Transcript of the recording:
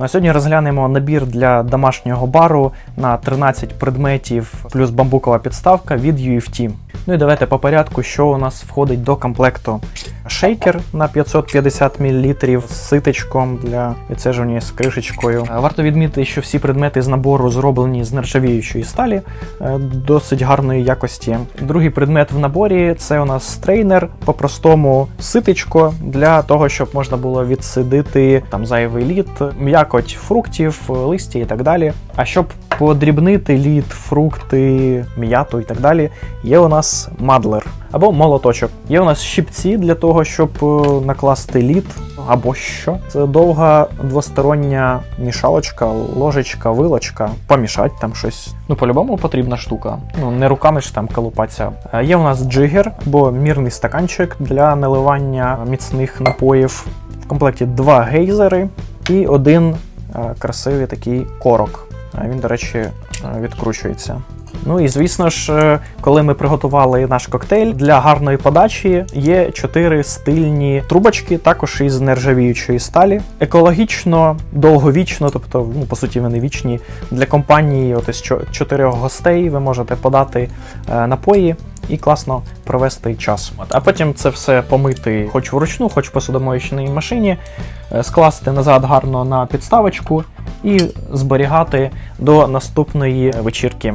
Ну а сьогодні розглянемо набір для домашнього бару на 13 предметів плюс бамбукова підставка від UFT. Ну і давайте по порядку, що у нас входить до комплекту. Шейкер на 550 мл з ситечком для відсежування з кришечкою. Е, Варто відмітити, що всі предмети з набору зроблені з нержавіючої сталі е, досить гарної якості. Другий предмет в наборі це у нас стрейнер, по-простому ситечко для того, щоб можна було відсидити там зайвий лід, м'якоть фруктів, листя і так далі. А щоб подрібнити лід, фрукти, м'яту і так далі, є у нас мадлер або молоточок. Є у нас щипці для того, щоб е, накласти лід або що. Це довга двостороння мішалочка, ложечка, вилочка, помішати там щось. Ну, по-любому потрібна штука. Ну, не руками ж там колупатися. Е, Є у нас джигер або мірний стаканчик для наливання міцних напоїв. В комплекті два гейзери і один е, красивий такий корок. Він, до речі, е, відкручується. Ну і звісно ж, е, коли ми приготували наш коктейль для гарної подачі, є чотири стильні трубочки, також із нержавіючої сталі. Екологічно, довговічно, тобто, ну по суті, вони вічні. Для компанії, от із чотирьох гостей, ви можете подати е, напої і класно провести час. А потім це все помити хоч вручну, хоч в посудомоючній машині, скласти назад гарно на підставочку і зберігати до наступної вечірки.